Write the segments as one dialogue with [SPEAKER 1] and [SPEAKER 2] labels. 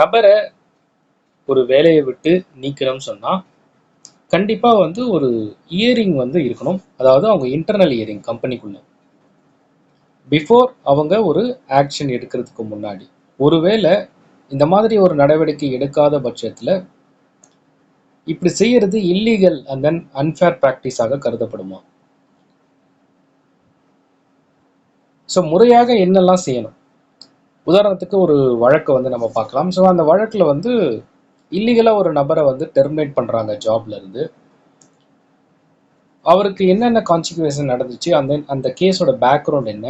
[SPEAKER 1] நபரை ஒரு வேலையை விட்டு நீக்கணும்னு சொன்னால் கண்டிப்பாக வந்து ஒரு இயரிங் வந்து இருக்கணும். அதாவது அவங்க இன்டர்னல் இயரிங் கம்பெனிக்குள்ள பிஃபோர் அவங்க ஒரு ஆக்ஷன் எடுக்கிறதுக்கு முன்னாடி. ஒருவேளை இந்த மாதிரி ஒரு நடவடிக்கை எடுக்காத பட்சத்தில் இப்படி செய்யறது இல்லீகல் அண்ட் தென் அன்ஃபேர் ப்ராக்டிஸாக கருதப்படுமா? ஸோ முறையாக என்னெல்லாம் செய்யணும்? உதாரணத்துக்கு ஒரு வழக்கை வந்து நம்ம பார்க்கலாம். ஸோ அந்த வழக்கில் வந்து இல்லீகலாக ஒரு நபரை வந்து டெர்மினேட் பண்ணுறாங்க ஜாப்ல இருந்து. அவருக்கு என்னென்ன கான்சிக்வன்ஸ் நடந்துச்சு? அந்த அந்த கேஸோட பேக்ரவுண்ட் என்ன?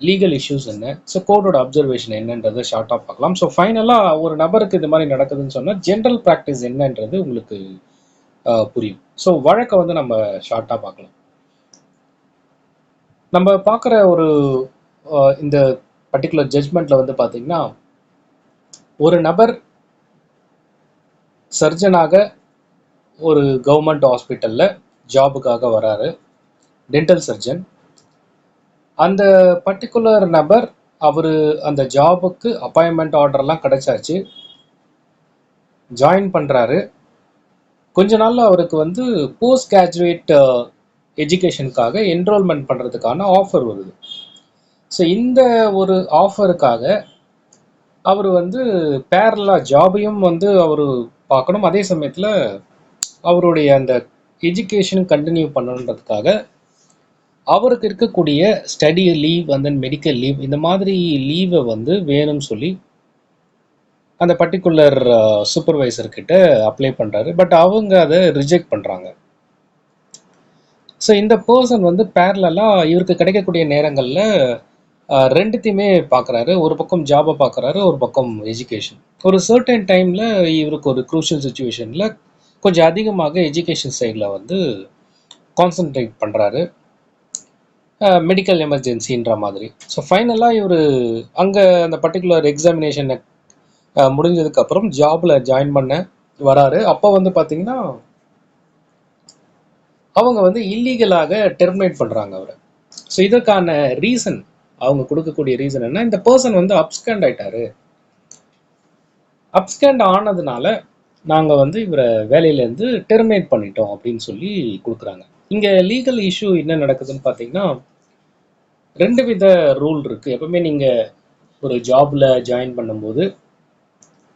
[SPEAKER 1] லீகல் இஷ்யூஸ் என்ன? ஸோ கோர்ட்டோட அப்சர்வேஷன் என்னன்றதை ஷார்ட்டாக பார்க்கலாம். ஸோ ஃபைனலாக ஒரு நபருக்கு இது மாதிரி நடக்குதுன்னு சொன்னால் ஜென்ரல் ப்ராக்டிஸ் என்னன்றது உங்களுக்கு புரியும். ஸோ வழக்கை வந்து நம்ம ஷார்ட்டாக பார்க்கலாம். நம்ம பார்க்குற ஒரு இந்த பர்டிகுலர் ஜட்ஜ்மெண்ட்ல வந்து பார்த்தீங்கன்னா ஒரு நபர் சர்ஜனாக ஒரு கவர்மெண்ட் ஹாஸ்பிட்டலில் ஜாபுக்காக வராரு டென்டல் சர்ஜன் அந்த பர்டிகுலர் நபர் அவர் அந்த ஜாபுக்கு அப்பாயின்மெண்ட் ஆர்டர்லாம் கிடைச்சாச்சு. ஜாயின் பண்ணுறாரு கொஞ்ச நாளில் அவருக்கு வந்து போஸ்ட் கிராஜுவேட் எஜுகேஷனுக்காக என்ரோல்மெண்ட் பண்ணுறதுக்கான ஆஃபர் வருது. ஸோ இந்த ஒரு ஆஃபருக்காக அவர் வந்து பேரலா ஜாபையும் வந்து அவர் பார்க்கணும். அதே சமயத்தில் அவருடைய அந்த எஜுகேஷன் கண்டினியூ பண்ணணுன்றதுக்காக அவருக்கு இருக்கக்கூடிய ஸ்டடி லீவ் அந்த மெடிக்கல் லீவ் இந்த மாதிரி லீவை வந்து வேணும்னு சொல்லி அந்த பர்டிகுலர் சூப்பர்வைசர்கிட்ட அப்ளை பண்ணுறாரு பட் அவங்க அதை ரிஜெக்ட் பண்ணுறாங்க ஸோ இந்த பர்சன் வந்து பேரலாக இவருக்கு கிடைக்கக்கூடிய நேரங்களில் ரெண்டுத்தையுமே பார்க்குறாரு ஒரு பக்கம் ஜாபை பார்க்குறாரு ஒரு பக்கம் எஜுகேஷன் ஒரு சர்டன் டைமில் இவருக்கு ஒரு க்ரூஷியல் சுச்சுவேஷனில் கொஞ்சம் அதிகமாக எஜுகேஷன் சைடில் வந்து கான்சென்ட்ரேட் பண்ணுறாரு மெடிக்கல் எமர்ஜென்சின்ற மாதிரி. ஸோ ஃபைனலாக இவர் அங்கே அந்த பர்டிகுலர் எக்ஸாமினேஷனை முடிஞ்சதுக்கப்புறம் ஜாபில் ஜாயின் பண்ண வராரு. அப்போ வந்து பார்த்தீங்கன்னா அவங்க வந்து இல்லீகலாக டெர்மினேட் பண்ணுறாங்க அவரை. ஸோ இதற்கான ரீசன் அவங்க கொடுக்கக்கூடிய ரீசன் என்ன? இந்த பர்சன் வந்து அப்ஸ்கண்ட் ஆயிட்டாரு. அப்ஸ்கண்ட் ஆனதுனால நாங்கள் வந்து இவரை வேலையிலேருந்து டெர்மினேட் பண்ணிட்டோம் அப்படின்னு சொல்லி கொடுக்குறாங்க. இங்கே லீகல் இஷ்யூ என்ன நடக்குதுன்னு பார்த்தீங்கன்னா ரெண்டு வித ரூல் இருக்குது எப்பவுமே நீங்கள் ஒரு ஜாபில் ஜாயின் பண்ணும்போது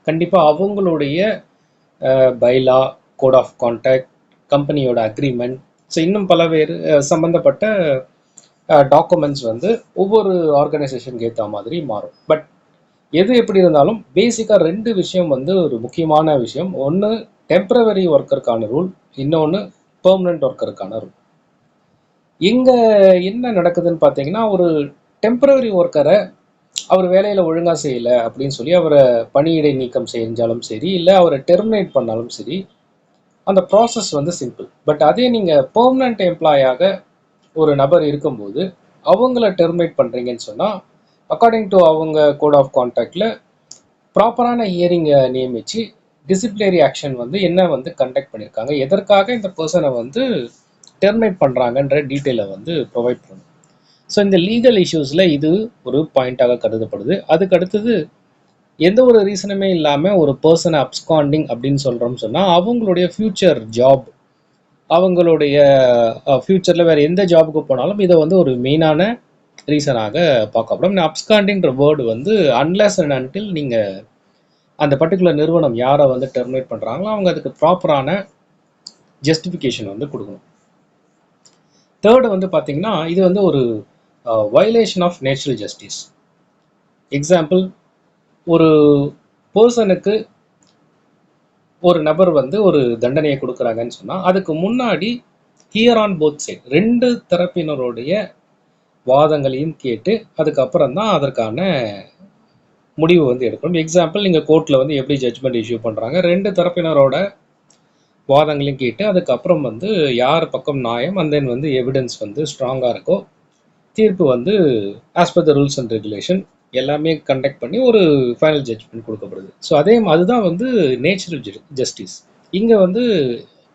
[SPEAKER 1] கண்டிப்பாக அவங்களுடைய பைலா கோட் ஆஃப் கான்டாக்ட் கம்பெனியோட அக்ரிமெண்ட் ஸோ இன்னும் பல வேறு சம்மந்தப்பட்ட டாக்குமெண்ட்ஸ் வந்து ஒவ்வொரு ஆர்கனைசேஷனுக்கு ஏற்ற மாதிரி மாறும். பட் எது எப்படி இருந்தாலும் பேசிக்காக ரெண்டு விஷயம் வந்து ஒரு முக்கியமான விஷயம். ஒன்று டெம்பரவரி ஒர்க்கருக்கான ரூல் இன்னொன்று பெர்மனன்ட் ஒர்க்கருக்கான ரூல் இங்கே என்ன நடக்குதுன்னு பார்த்தீங்கன்னா ஒரு டெம்பரவரி ஒர்க்கரை அவர் வேலையில் ஒழுங்காக செய்யலை அப்படின்னு சொல்லி அவரை பணியிடை நீக்கம் செஞ்சாலும் சரி இல்லை அவரை டெர்மினேட் பண்ணாலும் சரி அந்த ப்ராசஸ் வந்து சிம்பிள் பட் அதே நீங்கள் பெர்மனன்ட் எம்ப்ளாயாக ஒரு நபர் இருக்கும்போது அவங்கள டெர்மினேட் பண்ணுறீங்கன்னு சொன்னால் அக்கார்டிங் டு அவங்க கோட் ஆஃப் கான்டாக்டில் ப்ராப்பரான ஹியரிங்கை நியமித்து டிசிப்ளினரி ஆக்ஷன் வந்து என்ன வந்து கண்டக்ட் பண்ணியிருக்காங்க எதற்காக இந்த பர்சனை வந்து டெர்மினேட் பண்ணுறாங்கன்ற டீட்டெயிலை வந்து ப்ரொவைட் பண்ணும் ஸோ இந்த லீகல் இஷ்யூஸில் இது ஒரு பாயிண்ட்டாக கருதப்படுது. அதுக்கு அடுத்தது எந்த ஒரு ரீசனுமே இல்லாமல் ஒரு பர்சனை அப்ஸ்காண்டிங் அப்படின்னு சொல்கிறோம்னு சொன்னால் அவங்களுடைய ஃப்யூச்சர் ஜாப் அவங்களுடைய ஃப்யூச்சரில் வேறு எந்த ஜாபுக்கு போனாலும் இதை வந்து ஒரு மெயினான ரீசனாக பார்க்கப்படும் அப்ஸ்காண்டிங்கிற வேர்டு வந்து அன்லெஸ் அண்ட் அன்டில் நீங்கள் அந்த பர்டிகுலர் நிறுவனம் யாரை வந்து டெர்மினேட் பண்ணுறாங்களோ அவங்க அதுக்கு ப்ராப்பரான ஜஸ்டிஃபிகேஷன் வந்து கொடுக்கணும். தேர்டு வந்து பார்த்தீங்கன்னா இது வந்து ஒரு violation of natural justice example ஒரு பர்சனுக்கு ஒரு நபர் வந்து ஒரு தண்டனையை கொடுக்குறாங்கன்னு சொன்னால் அதுக்கு முன்னாடி ஹியர் ஆன் போத் சைட் ரெண்டு தரப்பினருடைய வாதங்களையும் கேட்டு அதுக்கப்புறம் தான் அதற்கான முடிவு வந்து எடுக்கணும். எக்ஸாம்பிள் நீங்கள் கோர்ட்டில் வந்து எப்படி ஜட்ஜ்மெண்ட் இஷ்யூ பண்ணுறாங்க ரெண்டு தரப்பினரோட வாதங்களையும் கேட்டு அதுக்கப்புறம் வந்து யார் பக்கம் நியாயம் அண்ட் தென் வந்து எவிடன்ஸ் வந்து ஸ்ட்ராங்காக இருக்கோ தீர்ப்பு வந்து as per the rules and regulation எல்லாமே கண்டக்ட் பண்ணி ஒரு ஃபைனல் ஜட்ஜ்மெண்ட் கொடுக்கப்படுது. ஸோ அதே அதுதான் வந்து நேச்சுரல் ஜஸ்டிஸ் இங்கே வந்து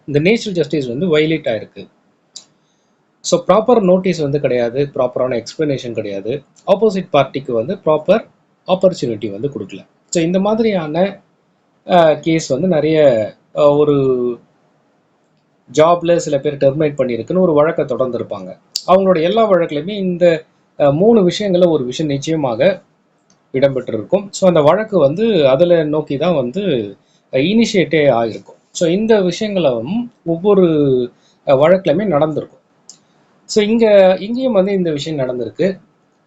[SPEAKER 1] இந்த நேச்சுரல் ஜஸ்டிஸ் வந்து வயலேட் ஆயிருக்கு. ஸோ ப்ராப்பர் நோட்டீஸ் வந்து கிடையாது ப்ராப்பரான எக்ஸ்ப்ளனேஷன் கிடையாது. ஆப்போசிட் பார்ட்டிக்கு வந்து ப்ராப்பர் ஆப்பர்ச்சுனிட்டி வந்து கொடுக்கல. ஸோ இந்த மாதிரியான கேஸ் வந்து நிறைய ஒரு ஜாப்ல சில பேர் டெர்மினேட் பண்ணியிருக்குன்னு ஒரு வழக்கை தொடர்ந்துருப்பாங்க. அவங்களோட எல்லா வழக்குலையுமே இந்த மூணு விஷயங்கள ஒரு விஷயம் நிச்சயமாக இடம்பெற்றிருக்கும். ஸோ அந்த வழக்கு வந்து அதில் நோக்கி தான் வந்து இனிஷியேட்டே ஆகிருக்கும் ஸோ இந்த விஷயங்களும் ஒவ்வொரு வழக்குலையுமே நடந்திருக்கும். ஸோ இங்கே இங்கேயும் வந்து இந்த விஷயம் நடந்திருக்கு.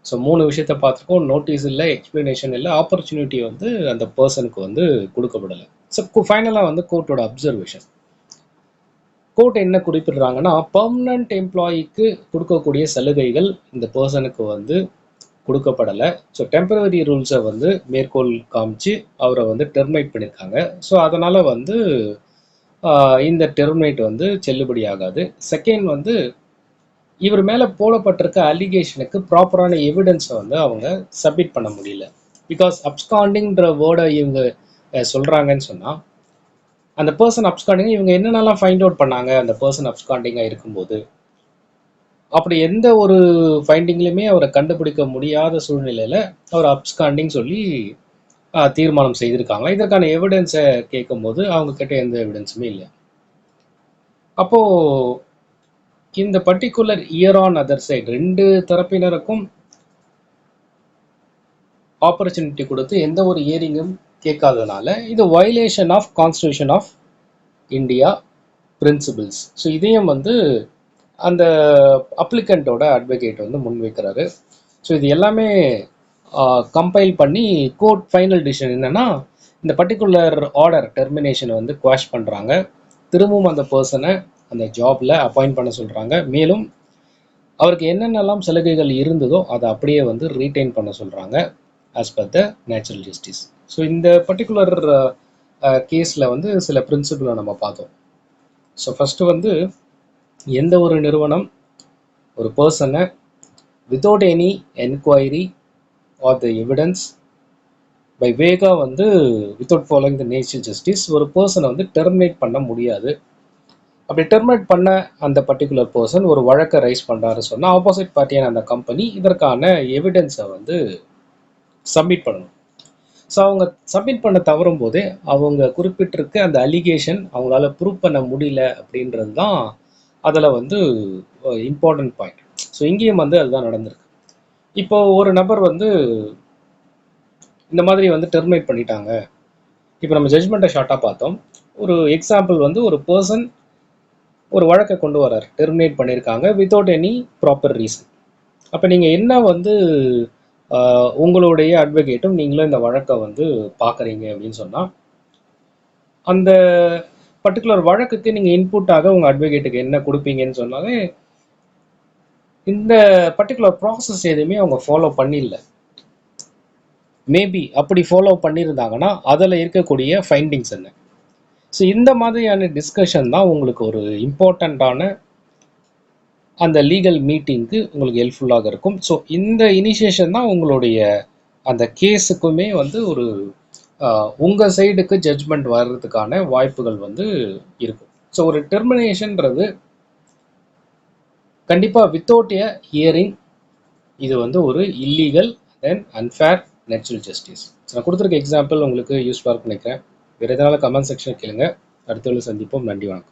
[SPEAKER 1] ஸோ மூணு விஷயத்த பார்த்துருக்கோம். நோட்டீஸ் இல்லை எக்ஸ்பிளனேஷன் இல்லை ஆப்பர்ச்சுனிட்டி வந்து அந்த பர்சனுக்கு வந்து கொடுக்கப்படலை. ஸோ ஃபைனலாக வந்து கோர்ட்டோட அப்சர்வேஷன் கோர்ட் என்ன குறிப்பிடுறாங்கன்னா பர்மனன்ட் எம்ப்ளாயிக்கு கொடுக்கக்கூடிய சலுகைகள் இந்த பர்சனுக்கு வந்து கொடுக்கப்படலை. ஸோ டெம்பரவரி ரூல்ஸை வந்து மேற்கோள் காமிச்சு அவரை வந்து டெர்மினேட் பண்ணியிருக்காங்க ஸோ அதனால் வந்து இந்த டெர்மினேட் வந்து செல்லுபடி ஆகாது. செகண்ட் வந்து இவர் மேலே போடப்பட்டிருக்க அலிகேஷனுக்கு ப்ராப்பரான எவிடன்ஸை வந்து அவங்க சப்மிட் பண்ண முடியல. பிகாஸ் அப்ஸ்காண்டிங்கிற வேர்டை இவங்க சொல்கிறாங்கன்னு சொன்னால் அந்த பர்சன் அப்ஸ்காண்டிங் இவங்க என்னென்னலாம் ஃபைண்ட் அவுட் பண்ணாங்க? அந்த பர்சன் அப்ஸ்காண்டிங்காக இருக்கும்போது. அப்படி எந்த ஒரு ஃபைண்டிங்லையுமே அவரை கண்டுபிடிக்க முடியாத சூழ்நிலையில் அவர் அப்ஸ்காண்டிங் சொல்லி தீர்மானம் செய்திருக்காங்க. இதற்கான எவிடன்ஸை கேட்கும்போது அவங்க கிட்ட எந்த எவிடன்ஸுமே இல்லை. அப்போது இந்த particular hear on other side ரெண்டு தரப்பினருக்கும் ஆப்பர்ச்சுனிட்டி கொடுத்து எந்த ஒரு இயரிங்கும் கேட்காததுனால இது violation of constitution of India principles so இதையும் வந்து அந்த அப்ளிகண்ட்டோட அட்வொகேட் வந்து முன்வைக்கிறாரு. ஸோ இது எல்லாமே கம்பைல் பண்ணி கோர்ட் ஃபைனல் டிசிஷன் என்னென்னா இந்த பர்டிகுலர் ஆர்டர் டெர்மினேஷனை வந்து குவாஷ் பண்ணுறாங்க திரும்பவும் அந்த பர்சனை அந்த ஜாபில் அப்பாயிண்ட் பண்ண சொல்கிறாங்க மேலும் அவருக்கு என்னென்னலாம் சலுகைகள் இருந்ததோ அதை அப்படியே வந்து ரீட்டைன் பண்ண சொல்கிறாங்க as per the natural justice so இந்த பர்டிகுலர் கேஸில் வந்து சில பிரின்சிபிளை நம்ம பார்த்தோம். ஸோ ஃபஸ்ட்டு வந்து எந்த ஒரு நிறுவனம் ஒரு பர்சனை without any enquiry or the evidence by வேகா வந்து without following the national justice ஒரு பர்சனை வந்து டெர்மினேட் பண்ண முடியாது. அப்படி டெர்மினேட் பண்ண அந்த பர்டிகுலர் பர்சன் ஒரு வழக்கை ரைஸ் பண்ணுறாரு சொன்னால் ஆப்போசிட் பார்ட்டியான அந்த கம்பெனி இதற்கான எவிடன்ஸை வந்து சப்மிட் பண்ணணும். ஸோ அவங்க சப்மிட் பண்ண தவறும் போதே அவங்க குறிப்பிட்டிருக்க அந்த அலிகேஷன் அவங்களால ப்ரூவ் பண்ண முடியல அப்படின்றது தான் அதில் வந்து இம்பார்ட்டன்ட் பாயிண்ட் ஸோ இங்கேயும் வந்து அதுதான் நடந்திருக்கு. இப்போ ஒரு நபர் வந்து இந்த மாதிரி வந்து டெர்மினேட் பண்ணிட்டாங்க. இப்போ நம்ம ஜட்ஜ்மெண்ட்டை ஷார்ட்டாக பார்த்தோம். ஒரு எக்ஸாம்பிள் வந்து ஒரு பர்சன் ஒரு வழக்கை கொண்டு வரார். டெர்மினேட் பண்ணியிருக்காங்க வித்தவுட் எனி ப்ராப்பர் ரீசன் அப்போ நீங்கள் என்ன வந்து உங்களுடைய அட்வொகேட்டும் நீங்களும் இந்த வழக்கை வந்து பார்க்குறீங்க அப்படின்னு சொன்னால் அந்த பர்டிகுலர் வழக்குக்கு நீங்கள் இன்புட்டாக உங்கள் அட்வொகேட்டுக்கு என்ன கொடுப்பீங்கன்னு சொன்னாலே இந்த பர்டிகுலர் ப்ராசஸ் எதுவுமே அவங்க ஃபாலோ பண்ணிடல மேபி அப்படி ஃபாலோ பண்ணியிருந்தாங்கன்னா அதில் இருக்கக்கூடிய ஃபைண்டிங்ஸ் என்ன? ஸோ இந்த மாதிரியான டிஸ்கஷன் தான் உங்களுக்கு ஒரு இம்பார்ட்டண்ட்டான அந்த லீகல் மீட்டிங்க்கு உங்களுக்கு ஹெல்ப்ஃபுல்லாக இருக்கும். ஸோ இந்த இனிஷியேஷன் தான் உங்களுடைய அந்த கேஸுக்குமே வந்து ஒரு உங்கள் சைடுக்கு ஜட்ஜ்மெண்ட் வர்றதுக்கான வாய்ப்புகள் வந்து இருக்கும். ஸோ ஒரு டெர்மினேஷன்றது கண்டிப்பாக வித்தவுட் எ ஹியரிங் இது வந்து ஒரு illegal then unfair natural justice so நான் கொடுத்துருக்க எக்ஸாம்பிள் உங்களுக்கு யூஸ்ஃபுல்லாக நினைக்கிறேன். வேறு எதனால கமெண்ட் செக்ஷன் கேளுங்க. அடுத்த சந்திப்போம். நன்றி வணக்கம்.